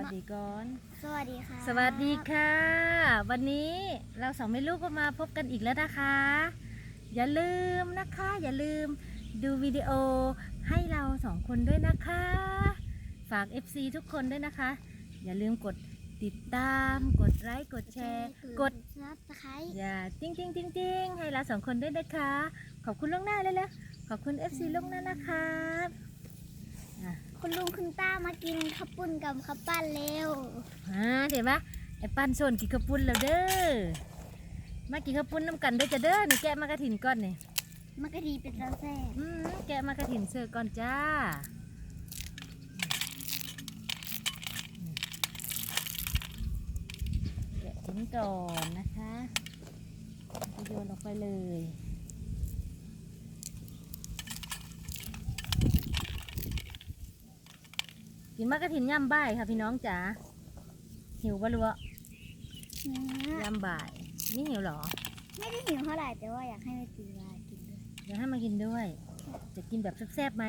วัสดีก่อน สวัสดีค่ะ สวัสดีค่ะ วันนี้เราสองแม่ลูกก็มาพบกันอีกแล้วนะคะ อย่าลืมนะคะ อย่าลืมดูวิดีโอให้เราสองคนด้วยนะคะ ฝาก FC ทุกคนด้วยนะคะ อย่าลืมกดติดตาม กดไลค์ กดแชร์ กดซับสไครต์อย่าติ้งติ้งติ้งติ้งให้เราสองคนด้วยนะคะ ขอบคุณล่วงหน้าเลยเลยขอบคุณ FC ล่วงหน้านะครับอะ คุณลุงคุณป้ามากินข้าวปุ้นกับข้าวปั้นเร็วอ่าเห็นปะไอ้ปั้นโซนกินข้าวปุ้นแล้วเด้อ มากินข้าวปุ้นน้ำกันได้อจะเด้อนี่แกะมากระถินก่อนนี่มันก็ดีเป็นตาแซ่บอืมแกะมากระถินเสิร์ฟก่อนจ้า แกะทิ้งก่อนนะคะก็โยนลงไปเลย กินมากระถินย่ำบ่ายค่ะพี่น้องจ๋าหิวปะลัวเนื้อยำบ่ายนี่หิวเหรอ ไม่ได้หิวเท่าไหร่แต่ว่าอยากให้แม่ตีวากินด้วยเดี๋ยวให้มากินด้วย จะกินแบบแซ่บๆไหม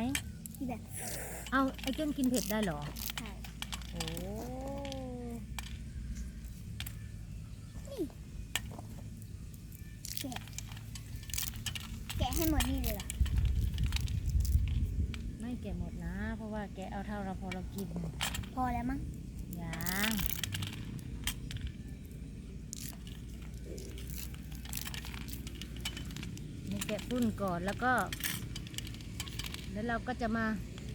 ที่แบบเอาไอ้เจ้นกินเผ็ดได้เหรอ ใช่ โอ้ แกะให้หมดนี่เลยล่ะ ไม่แกะหมดนะ เพราะ ว่าแกะเอาเท่าเราพอเรากินพอแล้วมั้งยังนี่แกะปุ้นก่อนแล้วก็ แล้วเราก็จะมา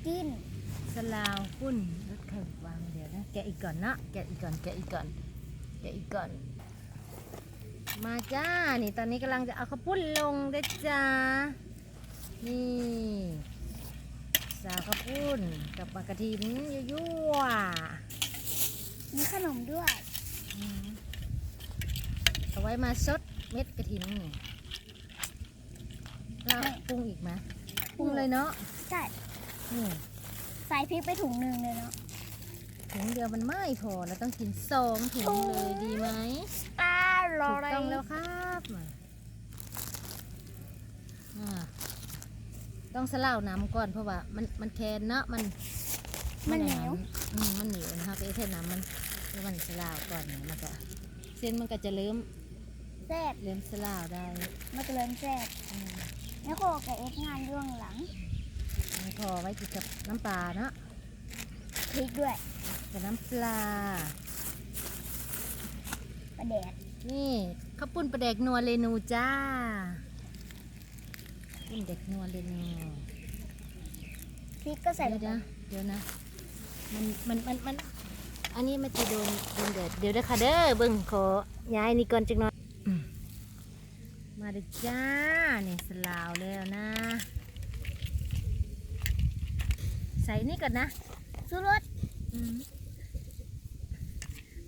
กินสลาวปุ้นรถไข่วางเดี๋ยวนะ แกะอีกก่อนนะแกะอีกก่อนแกะอีกก่อนแกะอีกก่อน มาจ้า นี่ตอนนี้กำลังจะเอาข้าวปุ้นลงเด้อจ้านี่ สาวข้าวปุ้นกับปลากระถินยั่วๆมีขนมด้วยอืมเอาไว้มาซดเม็ดกระถินนี่เราปรุงอีกไหมปรุงเลยเนาะใช่นี่ใส่พริกไปถุงหนึ่งเลยเนาะถุงเดียวมันไม่พอเราต้องกินสองถุงเลยดีไหมอร่ถูอกยต้องแล้วครับมาอ่า ต้องสลาวน้ำก่อนเพราะว่ามันมันแคนเนาะมันมันเหนียวอืมมันเหนียวนะคะไปเทน้ำมันแล้วมันสลาวก่อนเนี่ยมันก็เส้นมันก็จะเริ่มแซ่บเริ่มสลาวได้มันก็เริ่มแซ่บอืมแล้วโคกับเอ็กงานย่วงหลังไม่พอไว้กินกับน้ำปลาเนาะพริกด้วยกับน้ำปลาปลาแดดนี่ข้าวปุ้นปลาแดกนัวเรนูจ้าปุ้น เด็กนัวเรนูพริกก็ใส่ลเดี๋ยวงไปนะเดี๋ยวนะมันมันมันมันอันนี้มันจะโดนโดนแดดเดี๋ยวเด้อค่ะเด้อเบิ่งขอย้ายนี่ก่อนจักหน่อยอืมมาเด้อจ้านี่สลาวแล้วนะ ใส่นี่ก่อนนะสุรสอืม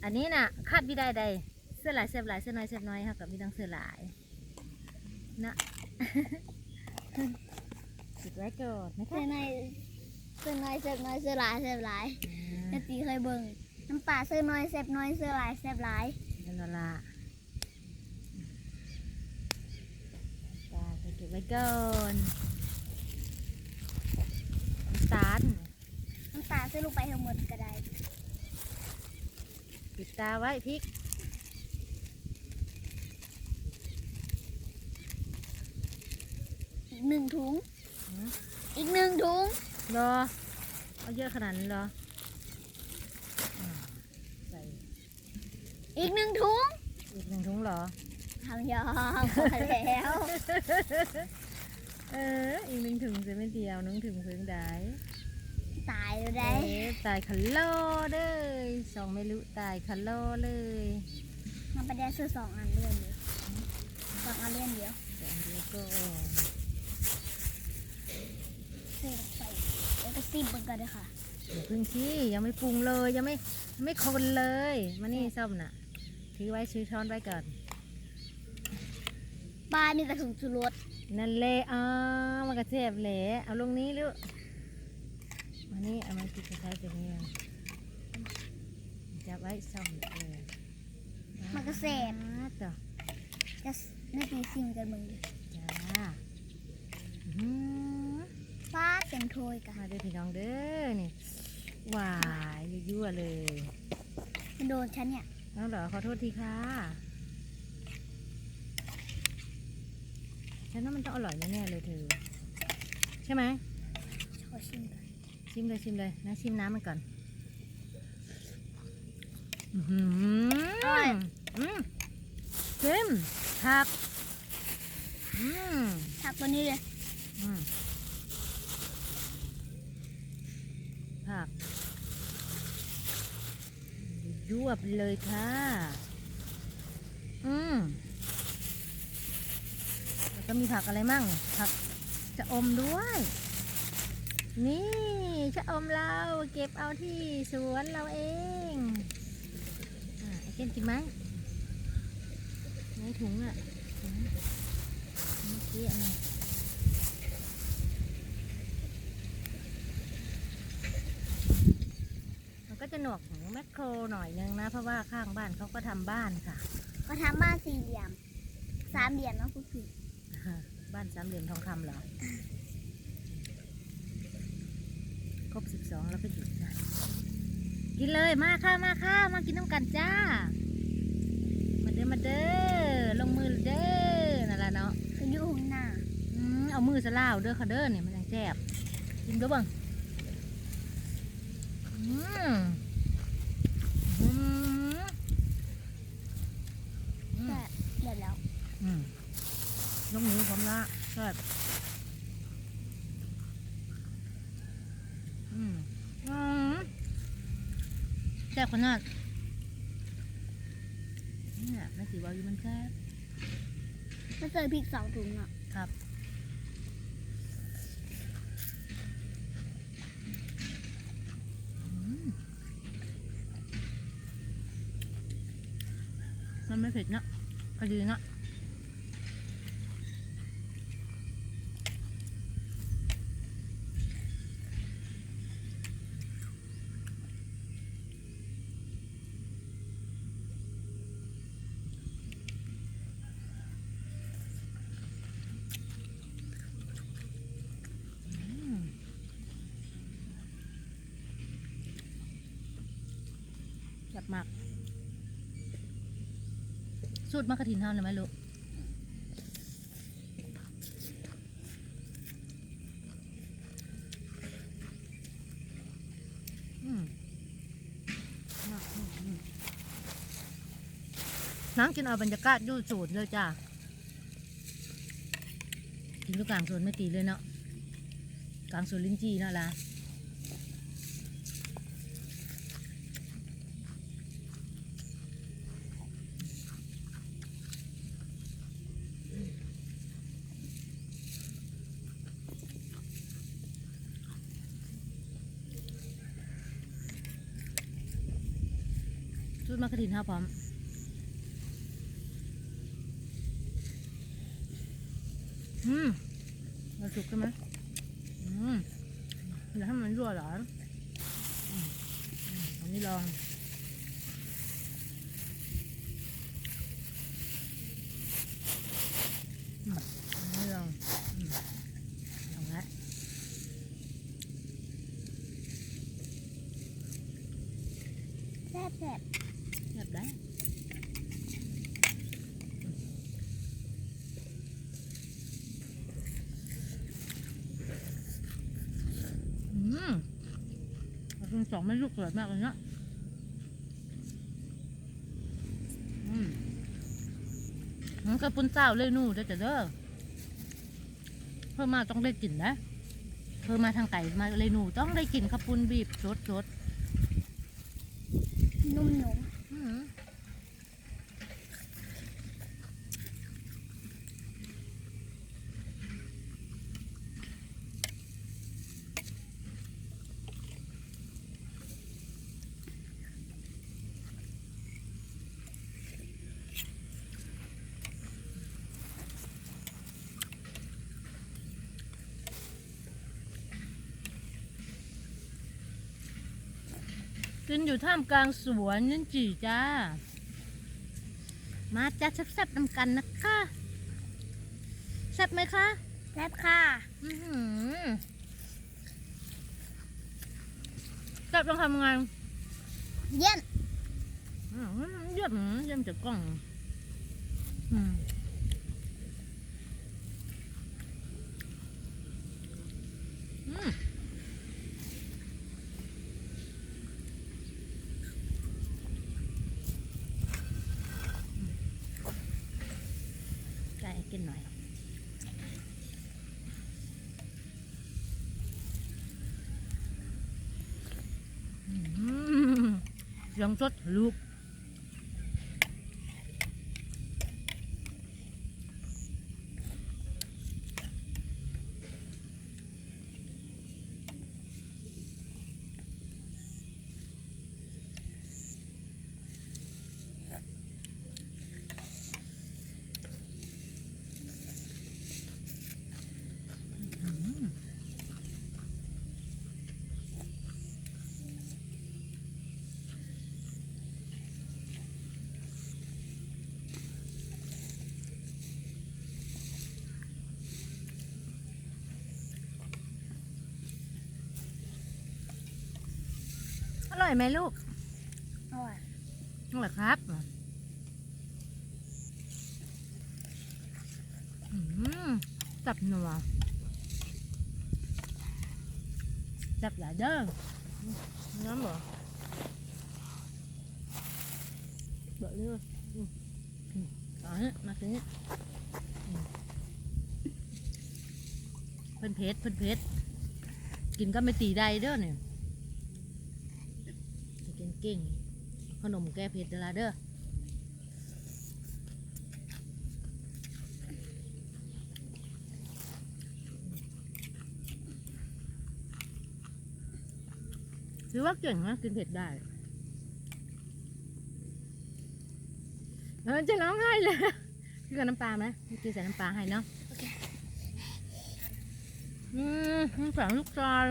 อันนี้น่ะคาดวิได้ใดเสื้อหลายเสื้อหลายเสื้อน้อยเสื้อน้อยค่ะกับพี่ต้องเสื้อหลายนะ ปิดไว้ก่อนนะเสื้คะอในเสื้อน้อยเสื้อน้อยเสื้อหลายเสื้อหลายอ่าแม่ตีเคยเบิ่งน้ำปลาเสื้อน้อยเสื้อน้อยเสื้อหลายเสื้อหลายนั่นละละตาไปเก็บไว้ก่อนน้ำตาลน้ำปลาเสื้อลงไปทั้งหมดก็ได้ปิดตาไว้พริก อีก หนึ่งถุงอืมอีกหนึ่งถุงรอเอาเยอะขนาดนั้นเหรออ่าใส่อีกหนึ่งถุงอีกหนึ่งถุงเหรอ ทำยอมพอแล้ว เออ อีกหนึ่งถุงจะไม่เดียวหนึ่งถุงเพิ่งได้ตายแล้วเอได้อตายคันโลเลยสองไม่รู้ตายคันโลเลยมันไปได้เสื้อสองอันเลื่อนเดียวสองอันเลื่อนเดียวสองเดียวก็ เสื้อลงไป แล้วก็ซิมเบิ่งกันเลยค่ะเดี๋ยวพึ่งที่ยังไม่ปรุงเลยยังไม่ไม่คนเลยมานี่ส้มน่ะถือไว้ชื้อช้อนไว้ก่อนปลามีกระถุงชูรสนั่นเละอ๋อมันกระเจ็บแหละเอาลงนี้ลูกมานี่เอามันติดกระใช้ตรงนี้จับไว้ส้มเออมันก็แสบต่อจะไม่ตีซิมกันมึงจ้า อื้อหือปลาเต็มถ้วยกันมาเด้อพี่น้องเด้อนี่หวายยั่วๆเลยมันโดนฉันเนี่ยเอาเหรอขอโทษทีค่ะฉันว่ามันต้องอร่อยแน่ๆเลยเธอใช่ไหมขอชิมก่อนชิมเลยชิมเลยนะชิมน้ำมันก่อนอือหืออืมชิมผักอืมผักตัวนี้เลยอืมผักย วบเลยค่ะ อืมแล้วก็มีผักอะไรมั่ง ผักจะอมด้วย นี่ชะอมเราเก็บเอาที่สวนเราเองอะไอเกนกินไหมในถุงอะเมื่อกี้อะไรมันก็จะ หนวกของแมคโครหน่อยนึงนะ เพราะว่าข้างบ้านเขาก็ทำบ้านค่ะ ก็ทำบ้านสี่เหลี่ยม สามเหลี่ยมนะคุณพี่บ้านสามเหลี่ยมทองคำเหรอ ครบสิบสองแล้วก็หยุดนะ กินเลยมาค่ะมาค่ะมากินน้ำกันจ้า มาเด้อมาเด้อลงมือเด้อนั่นแหละเนาะคืออยู่ข้างหน้า อืมเอามือสลาวเด้อค่ะเด้อเนี่ยมันยังแซ่บกินด้วยบังอืมอืมอืม แต่เดี๋ยวแล้ว อืมยกนิ้วพร้อม ละแซ่บอืมอืมแซ่บขนาดเนี่ยแม่สีบอกอยู่มันแซ่บไม่เคยพริกสองถุงอะ ครับอืมมันไม่เผ็ดเนอะพอดีเนอะ มากสูตรมะกระถินเท่าเลยไหมลูกอืมอืมอืมอืมน้ำกินเอาบรรยากาศดูสูตรเลยจ้ากินลูกกลางสวนไม่ตีเลยเนาะกลางสวนลิ้นจีเนาะล่ะ มะกระถินเท่าพร้อมอืมเราสุกใช่ไหมอืมแล้วให้มันรั่วหรออันนี้ลอง อืมอันนี้ลอง อืมลองละ แซ่บแซ่บ เรียบได้อืมเราเป็น สองไม่ลูกสวยมากเลยเนาะอืมมันกระปุนเจ้าเลยนู่เด้อจ้ะเด้อเพิ่มมาต้องได้กลิ่นนะเพิ่มมาทางไก่มาเลยนูต้องได้กลิ่นกระปุนบีบสดสดนุ่มๆอืม กินอยู่ท่ามกลางสวนนั่นจีจ้า มาจ้าแซ่บๆนำกันนะคะแซ่บไหมคะแซ่บค่ะอื้อหือจับต้องทำไงเยี่ยม อืมเยี่ยมเยี่ยมจากกล้อง อืมอืมไก่กินหน่อย อืม เสียงสดลูก ร่อยไหมลูก อร่อยอร่อยครับจับหนัวจับหลายเด้อน้ำเหรอเบอเรืออืมอืมเอ๋อนี่ยมาสิเนี่ยเพิ่นเพชรเพิ่นเพชรกินก็ไม่ตีใดเด้อเนี่ย เก่งเก่งๆขนมแก้เผ็ดเด้อล่ะเด้อถือว่าเก่งนะกินเผ็ดได้เออจะร้องไห้เลยกินกับน้ำปลาไหมกินใส่น้ำปลาให้เนาะอืมน้ำแข็งลูกชาย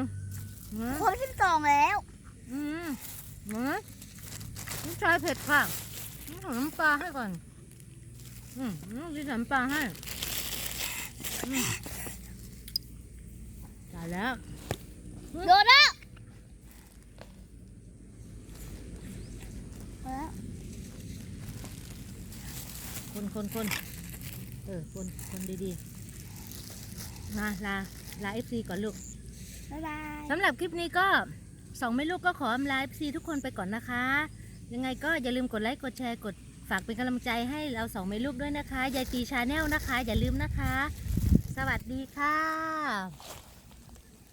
นะครบสิบสองแล้ว อืม มาน้ำชายเผ็ดค่ะต้องขอน้ำปลาให้ก่อน อืมต้องกินน้ำปลาให้อืมตายแล้วโดนแล้วพอแล้วคนคนคนเออ คนคนดีๆ มาลา ลาเอฟซีก่อนลูก บ๊ายบาย สำหรับคลิปนี้ก็ สองแม่ลูกก็ขออำลาเอฟซีทุกคนไปก่อนนะคะ ยังไงก็อย่าลืมกดไลค์กดแชร์กดฝากเป็นกำลังใจให้เราสองแม่ลูกด้วยนะคะยายตีชาแนลนะคะ อย่าลืมนะคะ สวัสดีค่ะ